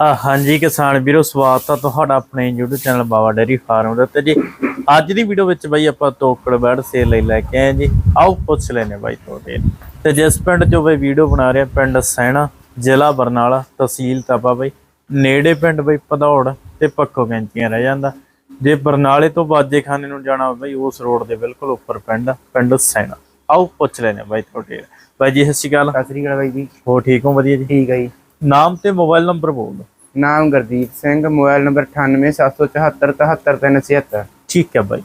ਹਾਂਜੀ ਕਿਸਾਨ ਵੀਰੋ ਸਵਾਗਤ ਆ ਤੁਹਾਡਾ ਆਪਣੇ YouTube channel Baba dairy farm ਦੇ ਉੱਤੇ ਜੀ। ਅੱਜ ਦੀ ਵੀਡੀਓ ਵਿੱਚ ਬਾਈ ਆਪਾਂ ਤੋਕੜ ਬੈਡ ਸੇਲ ਲਈ ਲੈ ਕੇ ਆਏ ਜੀ। ਆਓ ਪੁੱਛ ਲੈਨੇ ਬਾਈ ਤੁਹਾਡੇ। ਤੇ ਜਿਸ ਪਿੰਡ ਚੋਂ ਬਾਈ ਵੀਡੀਓ ਬਣਾ ਰਿਹਾ ਪਿੰਡ ਸੈਣਾ ਜ਼ਿਲ੍ਹਾ ਬਰਨਾਲਾ ਤਹਿਸੀਲ ਤਾਪਾ ਬਾਈ। ਨੇੜੇ ਪਿੰਡ ਬਾਈ ਪਧੌੜ ਤੇ ਪੱਕੋ ਕੈਂਚੀਆਂ ਰਹਿ ਜਾਂਦਾ। ਜੇ ਬਰਨਾਲੇ ਤੋਂ ਬਾਜੇ ਖਾਨੇ ਨੂੰ ਜਾਣਾ ਬਾਈ ਉਸ ਰੋਡ ਦੇ ਬਿਲਕੁਲ ਉੱਪਰ ਪਿੰਡ ਪਿੰਡ ਸੈਣਾ। ਆਓ ਪੁੱਛ ਲੈਨੇ ਬਾਈ ਤੁਹਾਡੇ। ਬਾਈ ਜੀ ਸਤਿ ਸ਼੍ਰੀ ਅਕਾਲ। ਸਤਿ ਸ੍ਰੀ ਅਕਾਲ ਬਾਈ ਜੀ। ਹੋ ਠੀਕ ਹੋ? ਵਧੀਆ ਜੀ? ਠੀਕ ਹੈ ਜੀ। ਨਾਮ ਤੇ ਮੋਬਾਈਲ ਨੰਬਰ ਬੋਲ ਨਾਮ ਗੁਰਦੀਪ ਸਿੰਘ ਮੋਬਾਈਲ ਨੰਬਰ 9877477376 ਠੀਕ ਹੈ ਬਾਈ।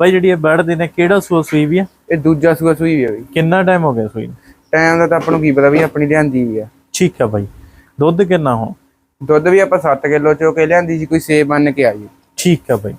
ਬਾਈ ਜਿਹੜੀ ਇਹ ਬੈਡ ਦੇ ਨੇ ਕਿਹੜਾ ਸੂਆ ਸੂਈ ਵੀ ਆ? ਇਹ ਦੂਜਾ ਸੂਆ ਸੂਈ ਵੀ ਹੈ ਬਈ। ਕਿੰਨਾ ਟਾਈਮ ਹੋ ਗਿਆ ਸੂਈ ਨੂੰ? ਟਾਈਮ ਦਾ ਤਾਂ ਆਪਾਂ ਨੂੰ ਕੀ ਪਤਾ ਵੀ ਆਪਣੀ ਲਿਆਂਦੀ ਵੀ ਆ। ਠੀਕ ਹੈ ਬਾਈ। ਦੁੱਧ ਕਿੰਨਾ ਹੁਣ? ਦੁੱਧ ਵੀ ਆਪਾਂ 7 ਕਿਲੋ ਚੋ ਕੇ ਲਿਆਂਦੀ ਸੀ ਕੋਈ ਸੇਬ ਬਣ ਕੇ ਆਈ। ਠੀਕ ਹੈ ਬਾਈ।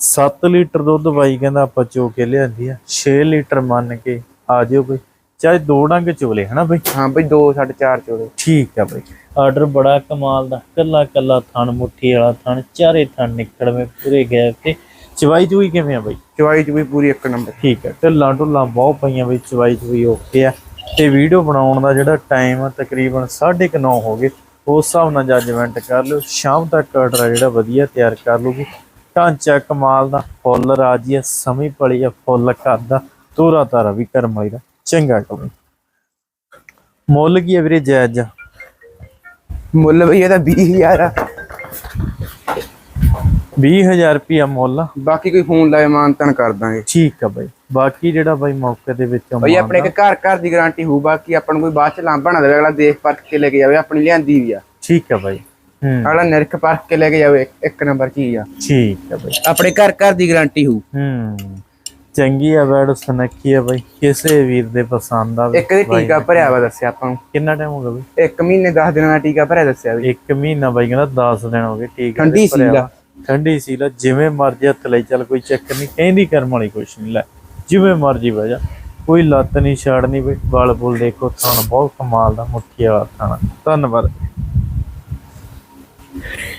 7 ਲੀਟਰ ਦੁੱਧ ਬਾਈ ਕਹਿੰਦਾ ਆਪਾਂ ਚੋ ਕੇ ਲਿਆਂਦੀ ਆ 6 ਲੀਟਰ ਮੰਨ ਕੇ ਆ ਜਿਓ ਬਈ। ਚਾਹੇ ਦੋ ਡੰਗ ਚੋਲੇ ਹਨਾ ਬਾਈ? ਹਾਂ ਬਈ 2 4.5 ਚੋਲੇ। ਠੀਕ ਹੈ ਬਾਈ। ਆਰਡਰ ਬੜਾ ਕਮਾਲ ਦਾ। ਕੱਲਾ ਕੱਲਾ ਥਣ ਮੁੱਠੀ ਵਾਲਾ ਥਣ ਚਾਰੇ ਥਣ ਨਿਕਲਵੇਂ ਪੂਰੇ ਗੈਪ ਤੇ। ਚਵਾਈ ਚੂਈ ਕਿਵੇਂ ਆ ਬਾਈ? ਚਵਾਈ ਚ ਵੀ ਪੂਰੀ ਇੱਕ ਨੰਬਰ। ਠੀਕ ਹੈ ਢਿੱਲਾਂ ਢੁੱਲਾਂ ਬਹੁਤ ਪਈਆਂ ਬਈ ਚਵਾਈ ਚੁਈ ਓਕੇ ਆ। ਤੇ ਵੀਡੀਓ ਬਣਾਉਣ ਦਾ ਜਿਹੜਾ ਟਾਈਮ ਆ ਤਕਰੀਬਨ 9:30 ਹੋ ਗਏ। ਉਸ ਹਿਸਾਬ ਨਾਲ ਜੱਜਮੈਂਟ ਕਰ ਲਿਓ। ਸ਼ਾਮ ਤੱਕ ਆਰਡਰ ਆ ਜਿਹੜਾ ਵਧੀਆ ਤਿਆਰ ਕਰ ਲੂਗੀ ਢਾਂਚਾ ਕਮਾਲ ਦਾ ਫੁੱਲ ਰਾਜੀ ਆ ਸਮੀ ਪਲੀ ਆ ਫੁੱਲ ਕਰਦਾ ਤੋਰਾ ਤਾਰਾ ਵੀ ਕਰਮ ਵਾਲੀ ਦਾ। ਚੰਗਾ ਕਮੀ। ਮੁੱਲ ਕੀ ਹੈ ਵੀਰੇ ਜਾਇਜ਼? ਮੁੱਲ ਬਈ ਇਹਦਾ 20000 ਆ। 20000 ਰੁਪਿਆ ਮੁੱਲ। ਆ। ਬਾਕੀ ਕੋਈ ਫੋਨ ਲਾਏ ਮਾਨਤਨ ਕਰ ਦਾਂਗੇ। ਠੀਕ ਆ ਬਾਈ। ਬਾਕੀ ਜਿਹੜਾ ਬਾਈ ਮੌਕੇ ਦੇ ਵਿੱਚੋਂ ਬਈ ਆਪਣੇ ਇੱਕ ਘਰ ਘਰ ਦੀ ਗਾਰੰਟੀ ਹੋਊ ਬਾਕੀ ਆਪਾਂ ਨੂੰ ਕੋਈ ਬਾਅਦ ਚ ਲਾਂਭਾ ਨਾ ਦੇਵੇ ਅਗਲਾ ਦੇਖ ਪਰਖ ਕੇ ਲੈ ਕੇ ਜਾਵੇ ਆਪਣੀ ਲਿਆਂਦੀ ਵੀ ਆ। ਠੀਕ ਆ ਬਾਈ। ਹੂੰ। ਅਗਲਾ ਨਿਰਖ ਪਰਖ ਕੇ ਲੈ ਕੇ ਜਾਵੇ ਇੱਕ- ਇੱਕ ਨੰਬਰ ਚੀਜ਼ ਆ। ਠੀਕ ਆ ਬਾਈ। ਆਪਣੇ ਘਰ ਘਰ ਦੀ ਗਾਰੰਟੀ ਹੋਊ। ਹੂੰ। ਚੰਗੀ ਆ ਬੈਡ ਸੁਨੱਖੀ ਆ ਬਾਈ। ਕਿਸੇ ਵੀਰ ਦੇ ਪਸੰਦ ਆਵੇ ਇੱਕ ਦੀ ਟੀਕਾ ਭਰਿਆ ਵਾ ਦੱਸਿਆ ਆਪਾਂ ਨੂੰ। ਕਿੰਨਾ ਟਾਈਮ ਹੋ ਗਿਆ ਬਾਈ? ਇੱਕ ਮਹੀਨੇ 10 ਦਿਨਾਂ ਦਾ ਟੀਕਾ ਭਰਿਆ ਦੱਸਿਆ ਵੀ। ਇੱਕ ਮਹੀਨਾ ਬਾਈ ਕਹਿੰਦਾ 10 ਦਿਨ ਹੋ ਗਏ ਠੀਕ ਹੈ ਠੰਡੀ ਸੀਲ। ਠੰਡੀ ਸੀਲ ਜਿਵੇਂ ਮਰਜ਼ੀ ਹੱਥ ਲਈ ਚੱਲ ਕੋਈ ਚੱਕਰ ਨਹੀਂ ਕਹਿੰਦੀ ਕਰਮ ਵਾਲੀ ਕੁਛ ਨਹੀਂ ਲੈ ਜਿਵੇਂ ਮਰਜ਼ੀ ਬਹਿ ਜਾ। ਕੋਈ ਲੱਤ ਨਹੀਂ ਛਾੜਨੀ ਬਈ। ਬਲ ਬੁਲ ਦੇਖੋ ਥਣ ਬਹੁਤ ਕਮਾਲ ਦਾ ਮੁੱਠੀ ਵਾਲਾ ਥਣ। ਧੰਨਵਾਦ।